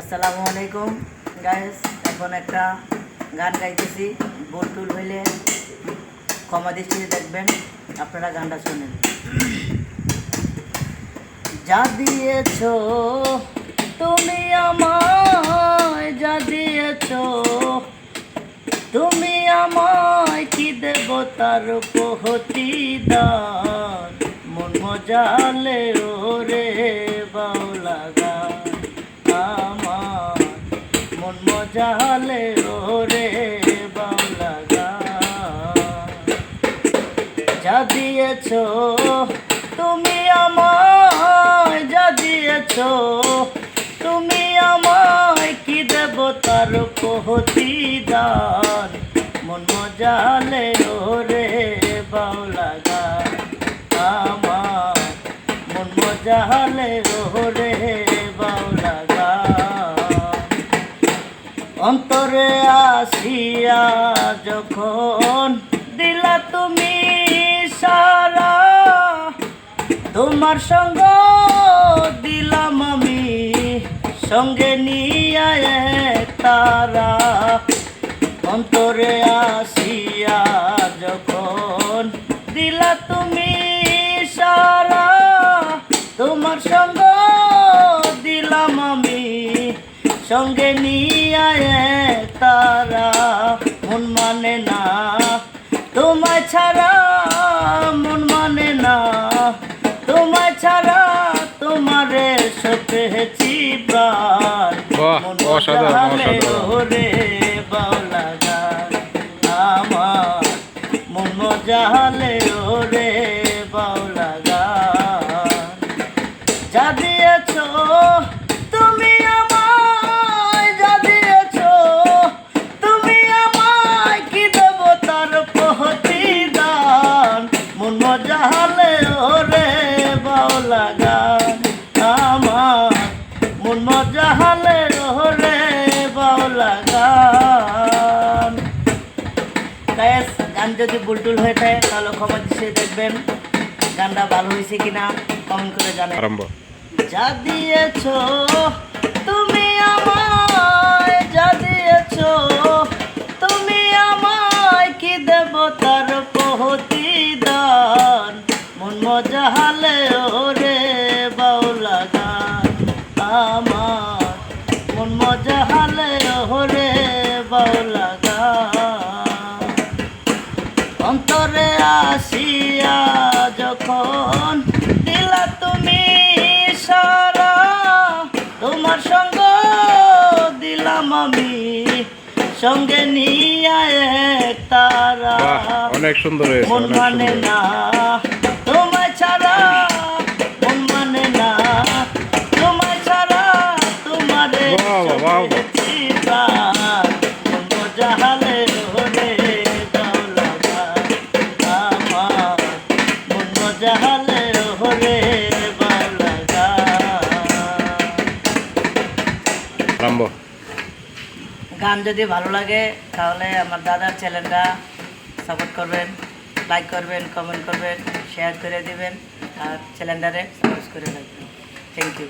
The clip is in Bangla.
আসসালামু আলাইকুম গাইস এখন একটা গান গাইতেছি টুল হইলে ক্ষমা দৃষ্টিতে দেখবেন, আপনারা গানটা শোনেন। যা দিয়েছ, তুমি আমায় যা দিয়েছ, তুমি আমায় কি দেব তার প্রতিদান মন মজালে ওরে বাউলা গান। মজালে ওরে গান। যা দিয়েছ, তুমি আমায় যা দিয়েছ, তুমি আমায় কি দেব তার প্রতিদান মন মজালে ওরে বাউলা গান। আমার মন মজালে ওরে বাউলা গান। অন্তরে আসিয়া যখন দিলা তুমি সারা, তোমার সঙ্গ দিলাম আমি, সঙ্গে নিয়ে তারা। অন্তরে আসিয়া যখন দিলা তুমি সারা, তোমার সঙ্গ দিলাম আমি, সঙ্গে নিয়ে অসাধারণ, অসাধারণ। ওরে বাউলা যা দিয়েছ তুমি আমায় যা দিয়েছ তুমি আমায় কি দেব তার প্রতিদান মন ওরে বাউলা গান আমার মন মজালে যদি বুলটুল হয়ে থাকে তাহলে ক্ষমা দৃষ্টি দেখবেন গানটা ভালো হয়েছে কিনা কমেন্ট করে জানাবেন। আরম্ভ। যা দিয়েছ তুমি আমায় যা দিয়েছ তুমি আমায় কি দেব তার প্রতিদান? মন মজা হালে ওরে বাউলা গান আমার মন মজা অন্তরে আসিয়া যখন দিলা তুমি সারা তোমার সঙ্গ দিলাম আমি। সঙ্গে নিয়ে তারা। অনেক সুন্দর মন মানে না তোমায় ছাড়া মন মানে না। তোমায় ছাড়া তোমারে বাহ, গান যদি ভালো লাগে, তাহলে আমার দাদার চ্যানেলটা সাপোর্ট করবেন লাইক করবেন কমেন্ট করবেন শেয়ার করে দিবেন, আর চ্যানেলটারে সাবস্ক্রাইব করে রাখবেন। Thank you